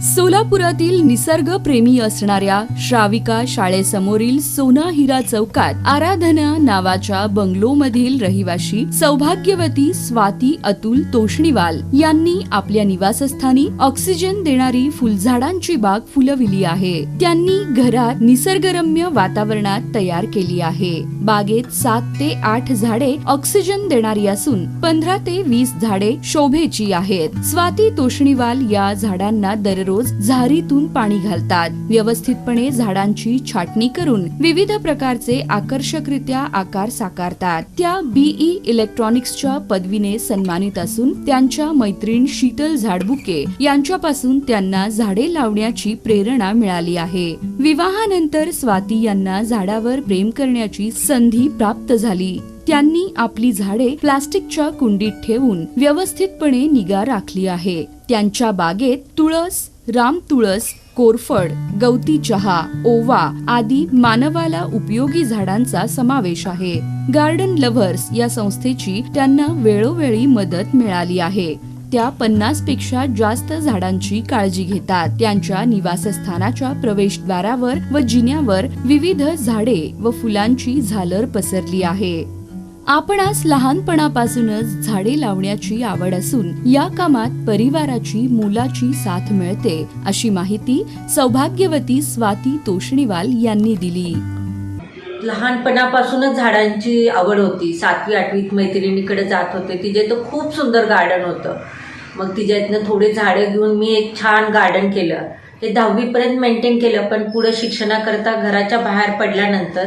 सोलापुरातील निसर्ग प्रेमी असणाऱ्या श्राविका शाळेसमोरील सोना हिरा चौकात आराधना नावाच्या बंगलोमधील रहिवाशी सौभाग्यवती स्वाती अतुल तोष्णीवाल यांनी आपल्या निवासस्थानी ऑक्सिजन देणारी फुलझाडांची बाग फुलविली आहे. त्यांनी घरात निसर्गरम्य वातावरणात तयार केली आहे. बागेत सात ते आठ झाडे ऑक्सिजन देणारी असून पंधरा ते वीस झाडे शोभेची आहेत. स्वाती तोष्णीवाल या झाडांना दररोज झारीतून पाणी घालतात. व्यवस्थितपणे झाडांची छाटणी करून विविध प्रकारचे आकर्षकरित्या आकार साकारतात. त्या बीई इलेक्ट्रॉनिक्सच्या पदवीने सन्मानित असून त्यांच्या मैत्रीण शीतल झाडबुके यांच्यापासून त्यांना झाडे लावण्याची प्रेरणा मिळाली आहे. विवाहानंतर स्वाती यांना झाडावर प्रेम करण्याची संधी प्राप्त झाली. त्यांनी आपली झाडे प्लास्टिकच्या कुंडीत ठेवून व्यवस्थितपणे निगा राखली आहे. त्यांच्या बागेत तुळस राम तुळस कोरफड गवती चहा ओवा आदी मानवाला उपयोगी झाडांचा समावेश आहे. गार्डन लव्हर्स या संस्थेची त्यांना वेळोवेळी मदत मिळाली आहे. त्या पन्नासपेक्षा जास्त झाडांची काळजी घेतात. त्यांच्या निवासस्थानाच्या प्रवेशद्वारावर व जिन्यावर विविध झाडे व फुलांची झालर पसरली आहे. आपणास लहानपणापासूनच झाडे लावण्याची आवड असून या कामात परिवाराची मुलाची साथ मिळते अशी माहिती सौभाग्यवती स्वाती तोष्णीवाल यांनी दिली. लहानपणापासूनच झाडांची आवड होती. सातवी आठवीत मैत्रिणीकडे जात होते. तिचे तर खूप सुंदर गार्डन होतं. मग तिच्यातनं थोडे झाडे घेऊन मी एक छान गार्डन केलं. हे दहावीपर्यंत मेंटेन केलं पण पुढं शिक्षणाकरता घराच्या बाहेर पडल्यानंतर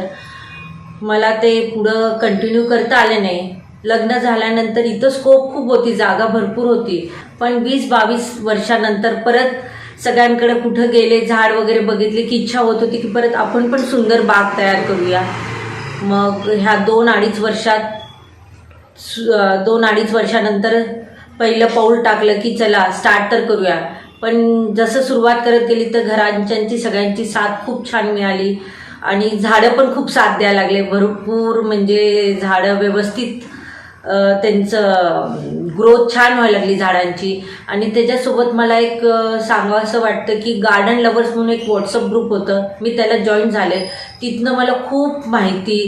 मला ते पुढं कंटिन्यू करता आले नाही. लग्न झाल्यानंतर इथं स्कोप खूप होती जागा भरपूर होती. पण वीस बावीस वर्षानंतर परत सगळ्यांकडे कुठं गेले झाड वगैरे बघितले की इच्छा होत होती की परत आपण पण सुंदर बाग तयार करूया. मग ह्या दोन अडीच वर्षात सु- दोन अडीच वर्षानंतर पहिलं पाऊल टाकलं की चला स्टार्ट तर करूया. पण जसं सुरुवात करत गेली तर घरांच्यांची सगळ्यांची साथ खूप छान मिळाली. आणि झाडं पण खूप साथ द्यायला लागले. भरपूर म्हणजे झाडं व्यवस्थित त्यांचं ग्रोथ छान व्हायला लागली झाडांची. आणि त्याच्यासोबत मला एक सांगावं असं वाटतं की गार्डन लवर्स म्हणून एक व्हॉट्सअप ग्रुप होतं. मी त्याला जॉईन झाले. तिथनं मला खूप माहिती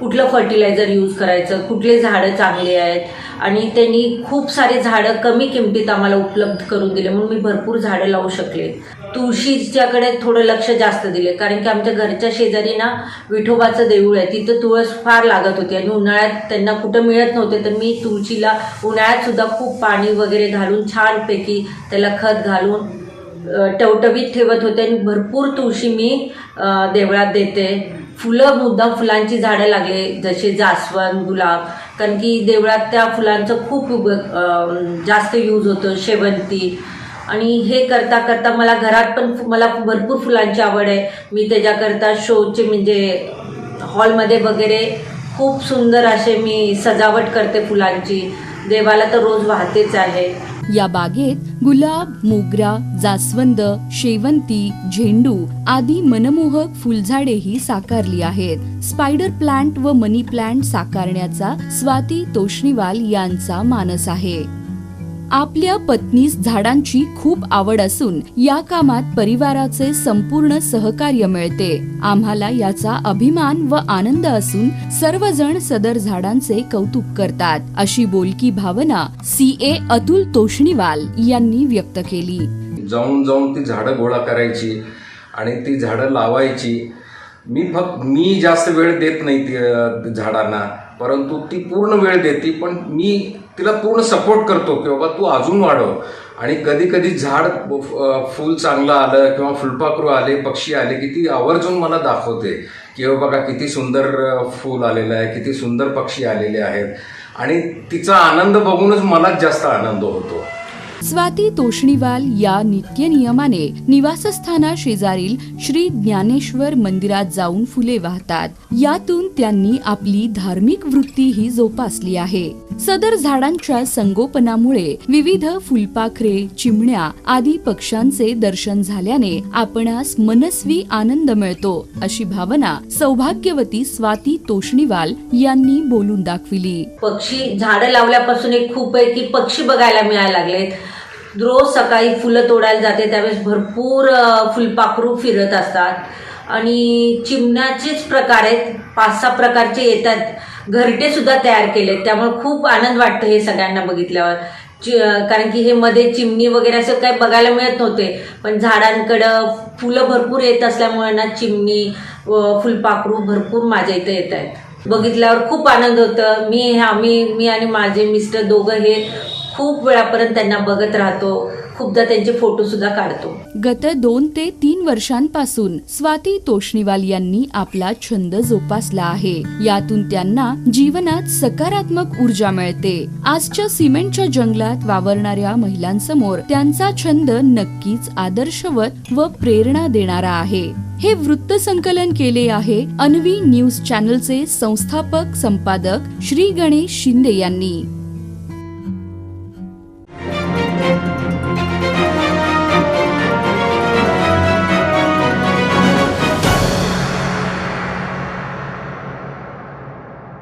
कुठलं फर्टिलायझर यूज करायचं कुठले झाडं चांगले आहेत. आणि त्यांनी खूप सारे झाडं कमी किमतीत आम्हाला उपलब्ध करून दिले. म्हणून मी भरपूर झाडं लावू शकले. तुळशीच्याकडे थोडं लक्ष जास्त दिले. कारण की आमच्या घरच्या शेजारी ना विठोबाचं देऊळ आहे. तिथं तुळस फार लागत होती. आणि उन्हाळ्यात त्यांना कुठं मिळत नव्हते तर मी तुळशीला उन्हाळ्यात सुद्धा खूप पाणी वगैरे घालून छानपैकी त्याला खत घालून टवटवीत ठेवत होते आणि भरपूर तुळशी मी देवळात देते. फुलं मुद्दाम फुलांची झाडं लागले जसे जास्वंद गुलाब. कारण की देवळात त्या फुलांचं खूप जास्त यूज होतं शेवंती. आणि हे करता करता मला घरात पण मला भरपूर फुलांची आवड आहे. मी त्याच्याकरता शोचे म्हणजे हॉलमध्ये वगैरे खूप सुंदर असे मी सजावट करते फुलांची. देवाला तर रोज वाहतेच आहे. या बागेत गुलाब मोगरा जास्वंद शेवंती झेंडू आदी मनमोहक फुलझाडेही साकारली आहेत. स्पायडर प्लांट व मनी प्लांट साकारण्याचा स्वाती तोष्णीवाल यांचा मानस आहे. आपल्या पत्नीस झाडांची खूप आवड असून या कामात परिवाराचे संपूर्ण सहकार्य मिळते. आम्हाला याचा अभिमान व आनंद असून सर्वजण सदर झाडांचे कौतुक करतात अशी बोलकी भावना सी. ए. अतुल तोषणीवाल यांनी व्यक्त केली. जाऊन जाऊन ती झाडं गोळा करायची आणि ती झाडं लावायची. मी फक्त मी जास्त वेळ देत नाही ती झाडांना. परंतु ती पूर्ण वेळ देते पण मी तिला पूर्ण सपोर्ट करतो की बाबा तू अजून वाढव. आणि कधी कधी झाड फूल फुल चांगलं आलं किंवा फुलपाखरू आले पक्षी आले की ती आवर्जून मला दाखवते की "हे बघा किती सुंदर फूल आलेलं आहे किती सुंदर पक्षी आलेले आहेत. आणि तिचा आनंद बघूनच मलाच जास्त आनंद होतो. स्वाती तोषणीवाल या नित्य नियमाने निवासस्थाना शेजारील श्री ज्ञानेश्वर मंदिरात जाऊन फुले वाहतात. यातून त्यांनी आपली धार्मिक वृत्ती ही जोपासली आहे. सदर झाडांच्या संगोपनामुळे विविध फुलपाखरे चिमण्या आदी पक्ष्यांचे दर्शन झाल्याने आपणास मनस्वी आनंद मिळतो अशी भावना सौभाग्यवती स्वाती तोष्णीवाल यांनी बोलून दाखविली. पक्षी झाडं लावल्यापासून एक खूप आहे की पक्षी बघायला मिळायला लागलेत. रोज सकाळी फुलं तोडायला जाते त्यावेळेस भरपूर फुलपाखरू फिरत असतात. आणि चिमण्याचेच प्रकार आहेत पाच सहा प्रकारचे येतात. घरटे सुद्धा तयार केलेत. त्यामुळे खूप आनंद वाटतो हे सगळ्यांना बघितल्यावर. चि कारण की हे मध्ये चिमणी वगैरे असं काही बघायला मिळत नव्हते. पण झाडांकडं फुलं भरपूर येत असल्यामुळे ना चिमणी व फुलपाखरू भरपूर माझ्या इथं येत आहेत. बघितल्यावर खूप आनंद होतं. मी आम्ही मी आणि माझे मिस्टर दोघं हे खूप वेळापर्यंत त्यांना बघत राहतो. खूपदा त्यांचे फोटो सुद्धा काढतो. गत दोन ते तीन वर्षांपासून स्वाती तोष्णीवाल यांनी आपला छंद जोपासला आहे. यातून त्यांना जीवनात सकारात्मक ऊर्जा मिळते. आजच्या सिमेंटच्या जंगलात वावरणाऱ्या महिलांसमोर त्यांचा छंद नक्कीच आदर्शवत व प्रेरणा देणारा आहे. हे वृत्त संकलन केले आहे अन्वी न्यूज चॅनलचे संस्थापक संपादक श्री गणेश शिंदे यांनी.